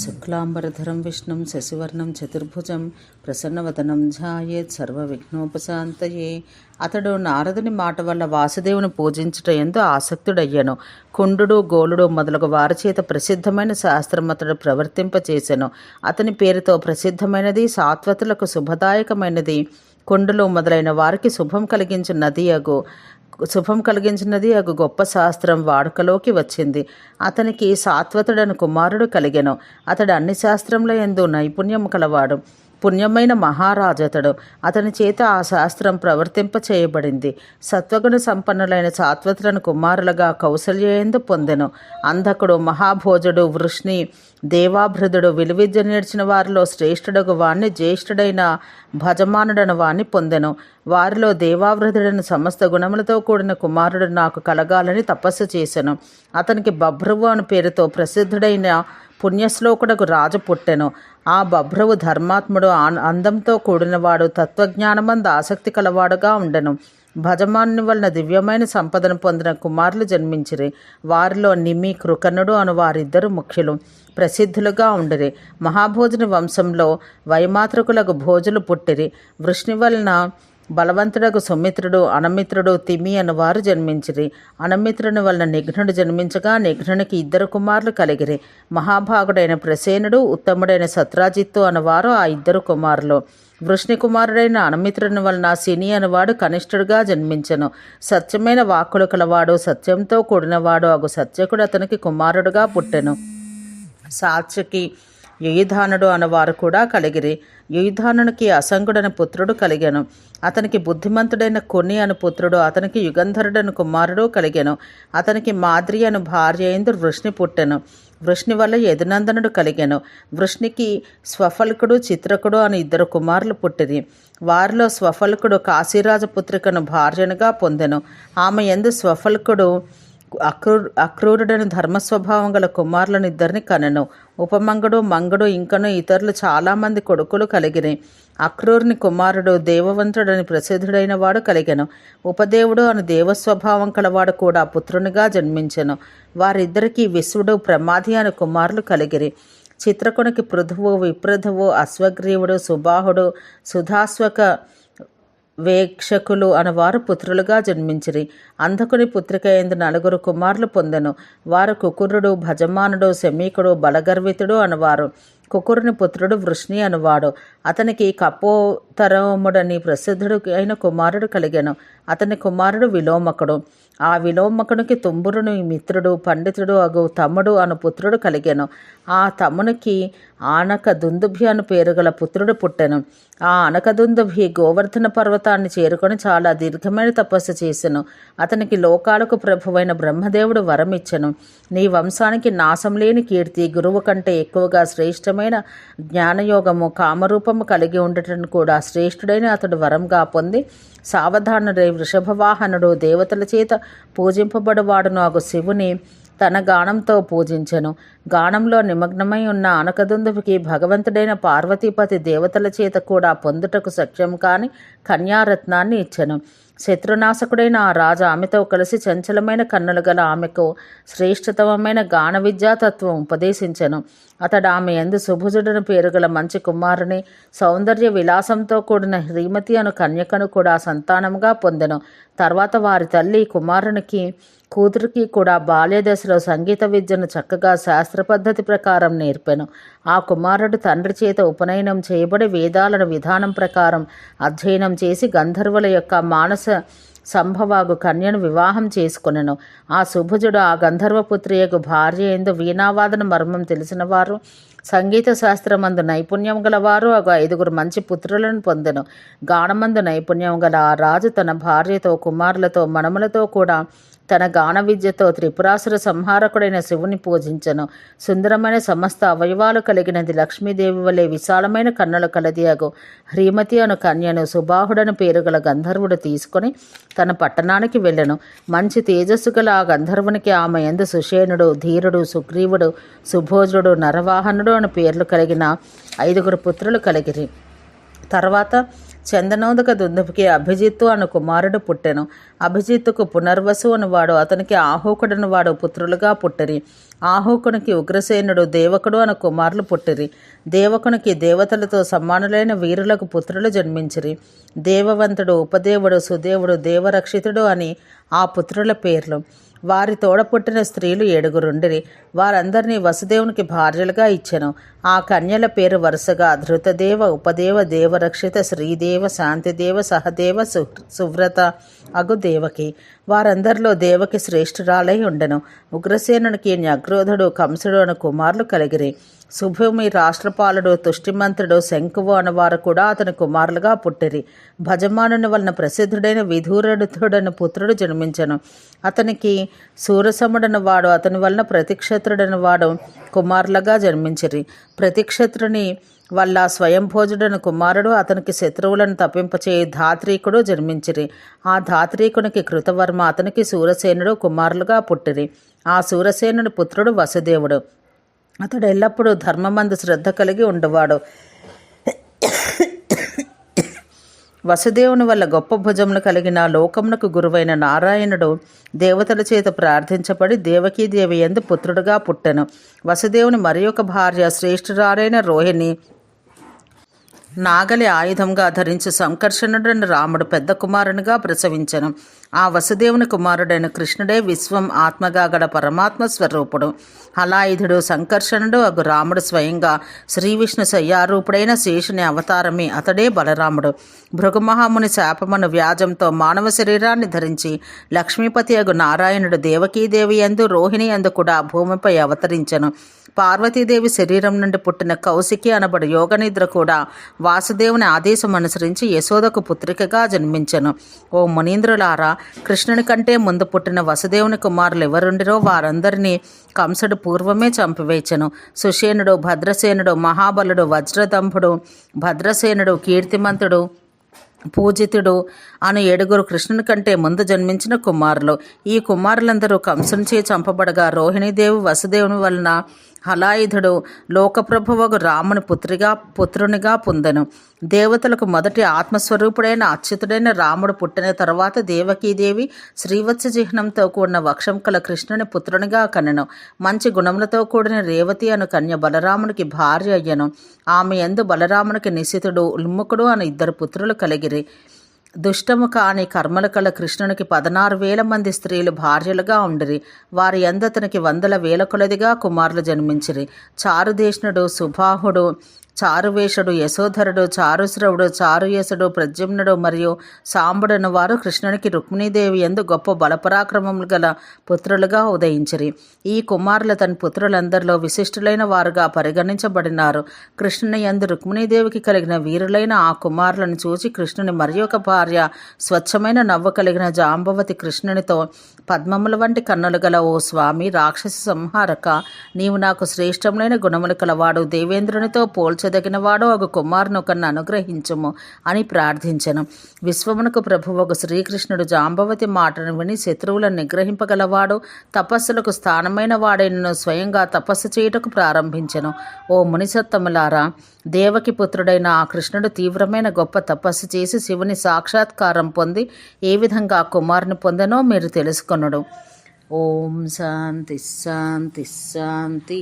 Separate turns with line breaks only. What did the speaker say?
శుక్లాంబరధరం విష్ణుం శశివర్ణం చతుర్భుజం ప్రసన్నవదనం ధ్యాయేత్ సర్వవిఘ్నోపశాంతయే. అతడు నారదుని మాట వల్ల వాసుదేవుని పూజించట ఎందు ఆసక్తుడయ్యాను. కుండుడు గోలుడు మొదలగు వారి చేత ప్రసిద్ధమైన శాస్త్రం అతడు ప్రవర్తింపచేశాను అతని పేరుతో ప్రసిద్ధమైనది సాత్వతులకు శుభదాయకమైనది కొండలు మొదలైన వారికి శుభం కలిగించినది అగు శుభం కలిగించినది ఒక గొప్ప శాస్త్రం వాడుకలోకి వచ్చింది. అతనికి సాత్వతుడను కుమారుడు కలిగెను. అతడు అన్ని శాస్త్రంలో ఎందు నైపుణ్యం కలవాడు. పుణ్యమైన మహారాజతడు. అతని చేత ఆ శాస్త్రం ప్రవర్తింప చేయబడింది. సత్వగుణ సంపన్నులైన సాత్వతులను కుమారులుగా కౌశల్యేందు పొందెను. అంధకుడు మహాభోజుడు వృష్ణి దేవాభృదుడు విలువిద్య నేర్చిన వారిలో శ్రేష్ఠుడగు వాణ్ణి జ్యేష్ఠుడైన భజమానుడను వాణ్ణి పొందెను. వారిలో దేవావృధుడను సమస్త గుణములతో కూడిన కుమారుడు నాకు కలగాలని తపస్సు చేశాను అతనికి బభ్రువు అను పేరుతో ప్రసిద్ధుడైన పుణ్యశ్లోకుడకు రాజు పుట్టెను. ఆ బభ్రువు ధర్మాత్ముడు అందంతో కూడినవాడు తత్వజ్ఞానమందు ఆసక్తి కలవాడుగా ఉండను. భజమాన్ని వలన దివ్యమైన సంపదను పొందిన కుమారులు జన్మించిరి. వారిలో నిమి కృకణుడు అను వారిద్దరు ముఖ్యులు. ప్రసిద్ధులుగా ఉండిరి. మహాభోజుని వంశంలో వైమాత్రకులకు భోజులు పుట్టిరి. వృష్ణి వలన బలవంతుడకు సుమిత్రుడు అనమిత్రుడు తిమి అను వారు జన్మించిరి. అనమిత్రుని వలన నిఘ్నుడు జన్మించగా నిఘ్నునికి ఇద్దరు కుమారులు కలిగిరి. మహాభాగుడైన ప్రసేనుడు ఉత్తముడైన సత్రాజిత్తు అనువారు ఆ ఇద్దరు కుమారులు. వృష్ణి కుమారుడైన అనమిత్రుని వలన సిని అనువాడు కనిష్ఠుడుగా జన్మించెను. సత్యమైన వాక్కులు కలవాడు సత్యంతో కూడినవాడు అగు సత్యకుడు అతనికి కుమారుడుగా పుట్టెను. సాత్యకి యుయుధానుడు అనవారు కూడా కలిగిరి. యుయుధానునికి అసంగుడని పుత్రుడు కలిగాను. అతనికి బుద్ధిమంతుడైన కొన్ని అను పుత్రుడు అతనికి యుగంధరుడను కుమారుడు కలిగాను. అతనికి మాద్రి అను భార్య అయిందు వృష్ణి పుట్టెను. వృష్ణి వల్ల యదునందనుడు కలిగాను. వృష్ణికి స్వఫల్కుడు చిత్రకుడు అని ఇద్దరు కుమారులు పుట్టిరి. వారిలో స్వఫల్కుడు కాశీరాజపుత్రికను భార్యనుగా పొందెను. ఆమె ఎందు స్వఫల్కుడు అక్రూ అక్రూరుడని ధర్మస్వభావం గల కుమారులను ఇద్దరిని కనెను. ఉపమంగడు మంగడు ఇంకను ఇతరులు చాలామంది కొడుకులు కలిగినాయి అక్రూరుని కుమారుడు దేవవంతుడని ప్రసిద్ధుడైన వాడు కలిగెను. ఉపదేవుడు అని దేవస్వభావం కలవాడు కూడా పుత్రునిగా జన్మించెను. వారిద్దరికీ విశ్వడు ప్రమాది అని కుమారులు కలిగిరి. చిత్రకునికి పృథువు విప్రధువు అశ్వగ్రీవుడు సుబాహుడు సుధాస్వక వేక్షకులు అనవారు పుత్రులుగా జన్మించిరి. అంధకుని పుత్రిక ఎందు నలుగురు కుమారులు పొందెను. వారు కుకురుడు భజమానుడు శమీకుడు బలగర్వితుడు అనవారు. కుకురుని పుత్రుడు వృష్ణి అనువాడు. అతనికి కపోతరముడని ప్రసిద్ధుడు అయిన కుమారుడు కలిగాను. అతని కుమారుడు విలోమకుడు. ఆ విలోమకునికి తుంబురుని మిత్రుడు పండితుడు అగు తమ్ముడు అను పుత్రుడు కలిగాను. ఆ తమ్మునికి ఆనక దుందుభి అను పేరు గల పుత్రుడు పుట్టెను. ఆ అనకదుందుభి గోవర్ధన పర్వతాన్ని చేరుకొని చాలా దీర్ఘమైన తపస్సు చేసెను. అతనికి లోకాలకు ప్రభువైన బ్రహ్మదేవుడు వరం ఇచ్చెను నీ వంశానికి నాశం లేని కీర్తి గురువు కంటే ఎక్కువగా శ్రేష్టమైన జ్ఞానయోగము కామరూపము కలిగి ఉండటం కూడా శ్రేష్ఠుడైన అతడు వరంగా పొంది సావధానుడై వృషభవాహనుడు దేవతల చేత పూజింపబడువాడును అగు శివుని తన గానంతో పూజించెను. గానంలో నిమగ్నమై ఉన్న అనకదుందుకి భగవంతుడైన పార్వతీపతి దేవతల చేత కూడా పొందుటకు సఖ్యం కాని కన్యారత్నాన్ని ఇచ్చెను. శత్రునాశకుడైన ఆ రాజు ఆమెతో కలిసి చంచలమైన కన్నులు గల ఆమెకు శ్రేష్ఠతమైన గాన విద్యాతత్వం ఉపదేశించెను. అతడు ఆమె ఎందు సుభుజుడను పేరుగల మంచి కుమారుని సౌందర్య విలాసంతో కూడిన శ్రీమతి అను కన్యకను కూడా సంతానముగా పొందెను. తర్వాత వారి తల్లి కుమారునికి కూతురికి కూడా బాల్యదశలో సంగీత విద్యను చక్కగా శాస్త్ర పద్ధతి ప్రకారం నేర్పెను. ఆ కుమారుడు తండ్రి చేత ఉపనయనం చేయబడి వేదాలను విధానం ప్రకారం అధ్యయనం చేసి గంధర్వుల యొక్క మానస సంభవాగు కన్యను వివాహం చేసుకొనెను. ఆ శుభుజుడు ఆ గంధర్వపుత్రియకు భార్య ఎందు వీణావాదన మర్మం తెలిసినవారు సంగీత శాస్త్రమందు నైపుణ్యం గలవారు ఒక ఐదుగురు మంచి పుత్రులను పొందెను. గానమందు నైపుణ్యం గల ఆ రాజు తన భార్యతో కుమారులతో మనములతో కూడా తన గాన విద్యతో త్రిపురాసుర సంహారకుడైన శివుని పూజించను. సుందరమైన సమస్త అవయవాలు కలిగినది లక్ష్మీదేవి వలె విశాలమైన కన్నుల కలదియగు. హ్రీమతి అను కన్యను సుబాహుడను పేరుగల గంధర్వుడు తీసుకొని తన పట్టణానికి వెళ్ళను. మంచి తేజస్సు గల ఆ గంధర్వునికి ఆమె ఎందు సుషేనుడు ధీరుడు సుగ్రీవుడు సుభోజుడు నరవాహనుడు అను పేర్లు కలిగిన ఐదుగురు పుత్రులు కలిగిరి. తర్వాత చందనోదక దుందుపుకి అభిజిత్తు అను కుమారుడు పుట్టెను. అభిజిత్తుకు పునర్వసు అనువాడు అతనికి ఆహోకుడను వాడు పుత్రులుగా పుట్టిరి. ఆహోకునికి ఉగ్రసేనుడు దేవకుడు అను కుమారులు పుట్టిరి. దేవకునికి దేవతలతో సమానులైన వీరులకు పుత్రులు జన్మించిరి. దేవవంతుడు ఉపదేవుడు సుదేవుడు దేవరక్షితుడు అని ఆ పుత్రుల పేర్లు. వారి తోడ పుట్టిన స్త్రీలు ఏడుగురుండిరి. వారందరినీ వసుదేవునికి భార్యలుగా ఇచ్చెను. ఆ కన్యల పేరు వరుసగా ధృతదేవ ఉపదేవ దేవరక్షిత శ్రీదేవ శాంతిదేవ సహదేవ సు సువ్రత అగు దేవకి వారందరిలో దేవకి శ్రేష్ఠురాలై ఉండెను. ఉగ్రసేనునికి న్యగ్రోధుడు కంసుడు అను కుమారులు కలిగిరి. సుభూమి రాష్ట్రపాలుడు తుష్టిమంతుడు శంకువు అనువారు కూడా అతని కుమారులుగా పుట్టిరి. భజమానుని వలన ప్రసిద్ధుడైన విధూరడుతుడని పుత్రుడు జన్మించను. అతనికి సూరసముడని వాడు అతని వలన ప్రతిక్షత్రుడని వాడు కుమారులుగా జన్మించిరి. ప్రతిక్షత్రుని వల్ల స్వయంభోజుడని కుమారుడు అతనికి శత్రువులను తప్పింపచే ధాత్రీకుడు జన్మించిరి. ఆ ధాత్రీకునికి కృతవర్మ అతనికి సూరసేనుడు కుమారులుగా పుట్టిరి. ఆ సూరసేనుని పుత్రుడు వసుదేవుడు. అతడు ఎల్లప్పుడూ ధర్మమందు శ్రద్ధ కలిగి ఉండేవాడు. వసుదేవుని వల్ల గొప్ప భుజమును కలిగిన లోకమునకు గురువైన నారాయణుడు దేవతల చేత ప్రార్థించబడి దేవకీదేవి ఎందు పుత్రుడుగా పుట్టెను. వసుదేవుని మరి ఒక భార్య శ్రేష్ఠురాలైన రోహిణి నాగలి ఆయుధంగా ధరించి సంకర్షణుడని రాముడు పెద్ద కుమారునిగా ప్రసవించను. ఆ వసుదేవుని కుమారుడైన కృష్ణుడే విశ్వం ఆత్మగా గడ పరమాత్మ స్వరూపుడు. హలాయుధుడు సంకర్షణుడు అగు రాముడు స్వయంగా శ్రీ విష్ణు శయ్యారూపుడైన శేషుని అవతారమే అతడే బలరాముడు. భృగుమహాముని శాపమును వ్యాజంతో మానవ శరీరాన్ని ధరించి లక్ష్మీపతి అగు నారాయణుడు దేవకీదేవి ఎందు రోహిణి ఎందు కూడా భూమిపై అవతరించను. పార్వతీదేవి శరీరం నుండి పుట్టిన కౌశికి అనబడు యోగనిద్ర కూడా వాసుదేవుని ఆదేశం అనుసరించి యశోదకు పుత్రికగా జన్మించెను. ఓ మునీంద్రులారా కృష్ణుని కంటే ముందు పుట్టిన వసుదేవుని కుమారులు ఎవరుండిరో వారందరినీ కంసుడు పూర్వమే చంపివేచెను. సుషేనుడు భద్రసేనుడు మహాబలుడు వజ్రదంభుడు భద్రసేనుడు కీర్తిమంతుడు పూజితుడు అను ఏడుగురు కృష్ణుని కంటే ముందు జన్మించిన కుమారులు. ఈ కుమారులందరూ కంసునిచే చంపబడగా రోహిణీదేవి వసుదేవుని వలన హలాయుధుడు లోకప్రభువకు రాముని పుత్రిగా పుత్రునిగా పొందెను. దేవతలకు మొదటి ఆత్మస్వరూపుడైన అచ్యుతుడైన రాముడు పుట్టిన తర్వాత దేవకీదేవి శ్రీవత్స చిహ్నంతో కూడిన వక్షం కల కృష్ణుని పుత్రునిగా కనెను. మంచి గుణములతో కూడిన రేవతి అను కన్య బలరామునికి భార్య అయ్యను. ఆమె ఎందు బలరామునికి నిశితుడు ఉల్ముకుడు అను ఇద్దరు పుత్రులు కలిగిరి. దుష్టము కాని కర్మల కల కృష్ణునికి పదనారు వేల మంది స్త్రీలు భార్యలుగా ఉండిరి. వారి అందతనికి వందల వేల కొలదిగా కుమారులు జన్మించిరి. చారుదేష్ణుడు సుబాహుడు చారువేషుడు యశోధరుడు చారుశ్రవుడు చారుయసుడు ప్రద్యుమ్నుడు మరియు సాంబుడను వారు కృష్ణునికి రుక్మిణీదేవి ఎందు గొప్ప బలపరాక్రమములు గల పుత్రులుగా ఉదయించిరి. ఈ కుమారులు తన పుత్రులందరిలో విశిష్టులైన వారుగా పరిగణించబడినారు. కృష్ణుని ఎందు రుక్మిణీదేవికి కలిగిన వీరులైన ఆ కుమారులను చూసి కృష్ణుని మరి ఒక భార్య స్వచ్ఛమైన నవ్వు కలిగిన జాంబవతి కృష్ణునితో పద్మముల వంటి కన్నులు గల ఓ స్వామి రాక్షస సంహారక నీవు నాకు శ్రేష్టములైన గుణములు కలవాడు దేవేంద్రునితో పోల్చదగినవాడు ఒక కుమారును ఒకరిని అనుగ్రహించుము అని ప్రార్థించను. విశ్వమునకు ప్రభువకు శ్రీకృష్ణుడు జాంబవతి మాటను విని శత్రువులను నిగ్రహింపగలవాడు తపస్సులకు స్థానమైన వాడైనను స్వయంగా తపస్సు చేయుటకు ప్రారంభించను. ఓ మునిసత్తములారా దేవకి పుత్రుడైన ఆ కృష్ణుడు తీవ్రమైన గొప్ప తపస్సు చేసి శివుని సాక్షాత్కారం పొంది ఏ విధంగా ఆ కుమారుని పొందనో మీరు తెలుసుకు తెలుసుకొనుడు ఓం శాంతి శాంతి శాంతి.